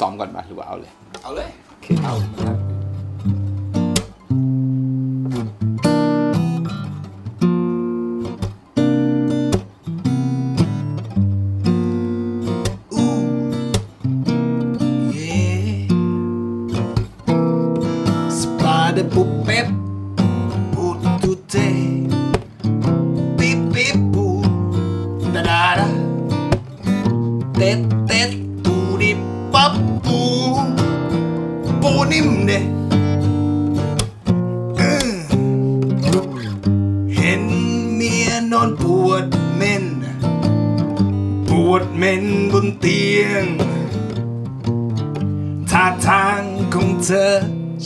ซ้อมก่อนมาหรือว่าเอาเลย เอาเลย เอา นิ่มเด้เห็นเมียนอนปวดเม่น ปวดเม่นบนเตียงท่าทางของเธอ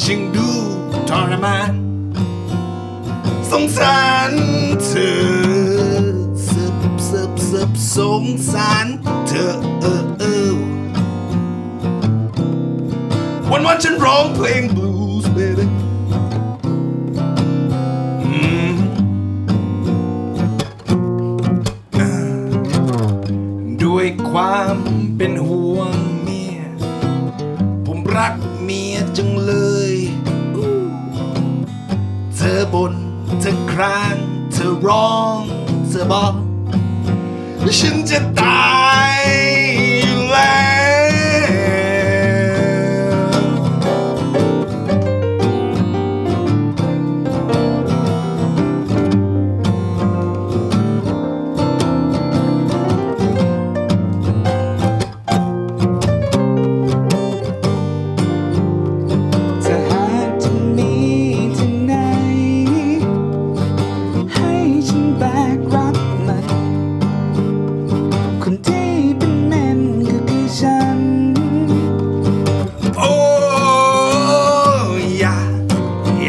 ช่างดูทรมานสงสารเธอซึบซึบซึบสงสารเธอเออเออ วันวันๆฉันร้องเพลงบลูส์ baby อืมด้วยความเป็นห่วงเมีย ผมรักเมียจังเลย เธอบนเธอครางเธอร้องเธอบอกฉันจะตายอยู่แล้ว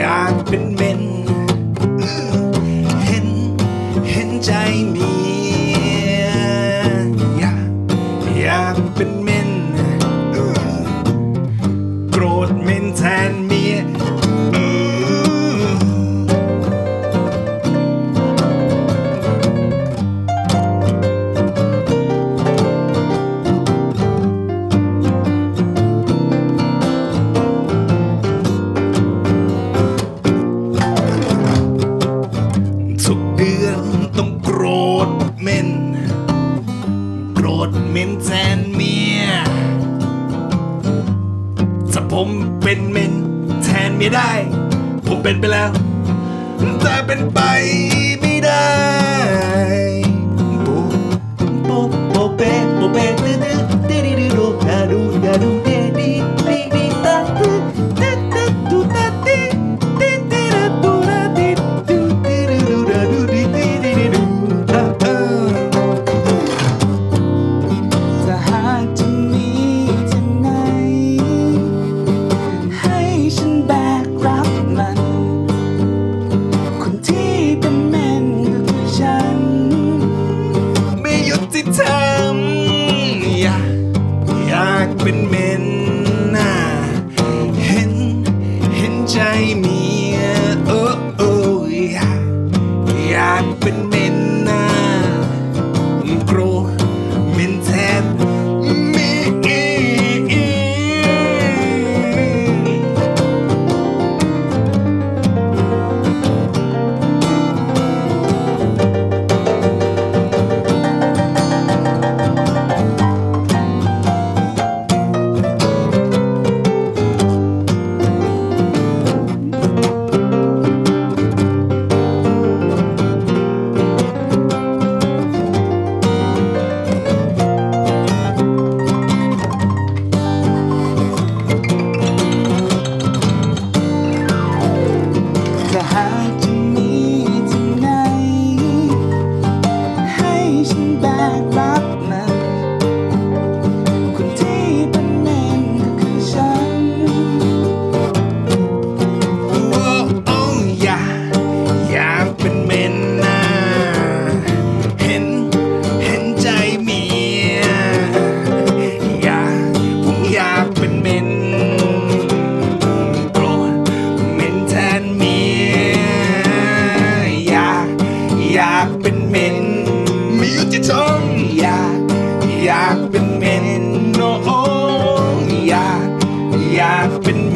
อยากเป็นเมน เห็น เห็นใจมี ผมเป็นเมนแทนไม่ได้ ผมเป็นไปแล้ว แต่เป็นไปไม่ได้ เป็นเมนนาโกร Been.